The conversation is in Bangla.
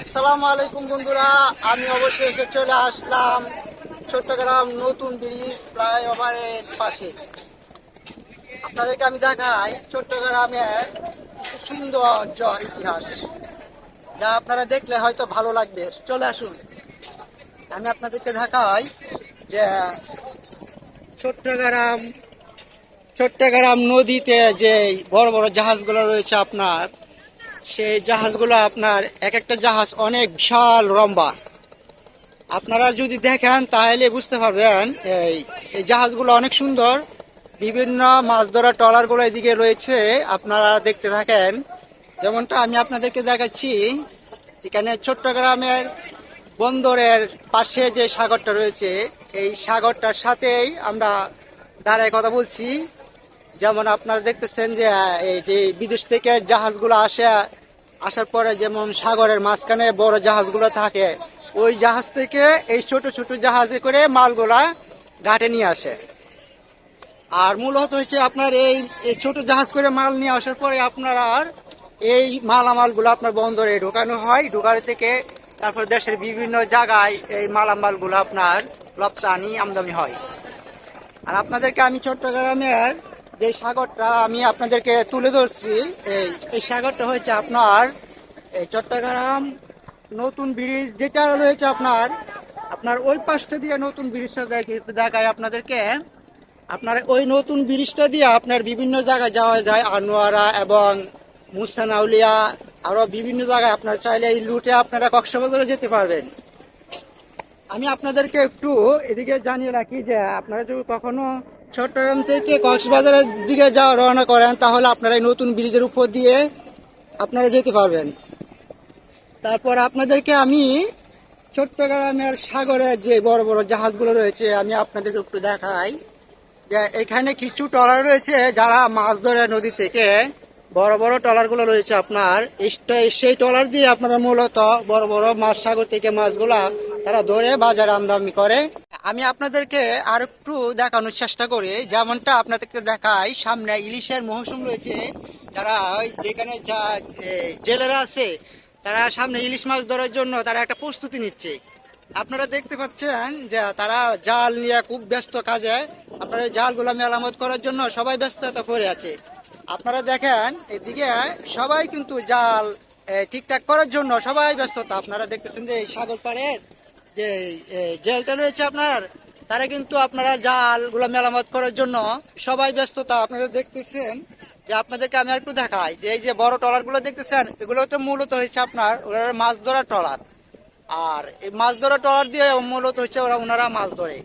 আসসালামু আলাইকুম বন্ধুরা, আমি অবশ্যই এসে চলে আসলাম চট্টগ্রাম নতুন ব্রিজ ফ্লাইওভারের পাশে। আপনাদেরকে আমি দেখাই চট্টগ্রামের সৌন্দর্য ইতিহাস, যা আপনারা দেখলে হয়তো ভালো লাগবে। চলে আসুন। আমি আপনাদেরকে দেখাই যে চট্টগ্রাম চট্টগ্রাম নদীতে যে বড় বড় জাহাজগুলো রয়েছে আপনার সেই জাহাজগুলো আপনার এক একটা জাহাজ অনেক বিশাল লম্বা। আপনারা যদি দেখেন তাহলে বুঝতে পারবেন, এই এই জাহাজগুলো অনেক সুন্দর। বিভিন্ন মাছ ধরা ট্রলারগুলো এদিকে রয়েছে, আপনারা দেখতে থাকেন। যেমনটা আমি আপনাদেরকে দেখাচ্ছি, এখানে চট্টগ্রামের বন্দরের পাশে যে সাগরটা রয়েছে, এই সাগরটার সাথেই আমরা দাঁড়ায় কথা বলছি। যেমন আপনারা দেখতেছেন যে এই যে বিদেশ থেকে জাহাজগুলো আসে, আসার পরে যেমন সাগরের মাঝখানে বড় জাহাজগুলো থাকে, ওই জাহাজ থেকে এই ছোট ছোট জাহাজে করে মালগুলা ঘাটে নিয়ে আসে। আর মূলত হচ্ছে আপনার এই ছোট জাহাজ করে মাল নিয়ে আসার পরে আপনার আর এই মালামালগুলো আপনার বন্দরে ঢোকানো হয়। ঢোকানো থেকে তারপর দেশের বিভিন্ন জায়গায় এই মালামালগুলো আপনার রপ্তানি আমদানি হয়। আর আপনাদেরকে আমি চট্টগ্রামের যে সাগরটা আমি আপনাদেরকে তুলে ধরছি, এই সাগরটা হয়েছে আপনার, এই চট্টগ্রাম নতুন ব্রিজ, যেটা রয়েছে আপনার আপনার ওই পাশটা দিয়ে নতুন ব্রিজটা দেখে- দেখায় আপনাদেরকে। আপনার ওই নতুন ব্রিজটা দিয়ে আপনার বিভিন্ন জায়গায় যাওয়া যায়, আনোয়ারা এবং মুস্তানাউলিয়া, আরও বিভিন্ন জায়গায় আপনার চাইলে এই লুটে আপনারা কক্সবাজারে যেতে পারবেন। আমি আপনাদেরকে একটু এদিকে জানিয়ে রাখি যে আপনারা যদি কখনো চট্টগ্রাম থেকে কক্সবাজারের দিকে যাওয়া, রওনা করেন, তাহলে আপনারা এই নতুন ব্রিজের উপর দিয়ে আপনারা যেতে পারবেন। তারপর আপনাদেরকে আমি চট্টগ্রামের সাগরে যে বড় বড় জাহাজগুলো রয়েছে, আমি আপনাদেরকে একটু দেখাই। যে এখানে কিছু ট্রলার রয়েছে, যারা মাছ ধরে নদী থেকে বড় বড় ট্রলারগুলো রয়েছে আপনার। সেই ট্রলার দিয়ে আপনারা মূলত বড় বড় মাছ সাগর থেকে মাছগুলা তারা ধরে বাজারে আমদানি করে। আমি আপনাদেরকে আর একটু দেখানোর চেষ্টা করি। যেমনটা আপনাদেরকে দেখাই, সামনে ইলিশের মৌসুম রয়েছে। যারা যেখানে যা জেলেরা আছে, তারা সামনে ইলিশ মাছ ধরার জন্য তারা একটা প্রস্তুতি নিচ্ছে। আপনারা দেখতে পাচ্ছেন যে তারা জাল নিয়ে খুব ব্যস্ত কাজে। আপনারা জালগুলো মেরামত করার জন্য সবাই ব্যস্ততা করে আছে। আপনারা দেখেন, এদিকে সবাই কিন্তু জাল ঠিকঠাক করার জন্য সবাই ব্যস্ততা। আপনারা দেখতেছেন যে এই সাগর পাড়ের যে জেলটা রয়েছে আপনার, তারা কিন্তু আপনারা জালগুলো মেরামত করার জন্য সবাই ব্যস্ততা আপনারা দেখতেছেন যে আপনাদেরকে আমি একটু দেখাই যে, এই যে বড় ট্রলারগুলো দেখতেছেন, এগুলো তো মূলত হয়েছে আপনার ওরা মাছ ধরা ট্রলার। আর এই মাছ ধরা ট্রলার দিয়ে মূলত হচ্ছে ওরা ওনারা মাছ ধরে।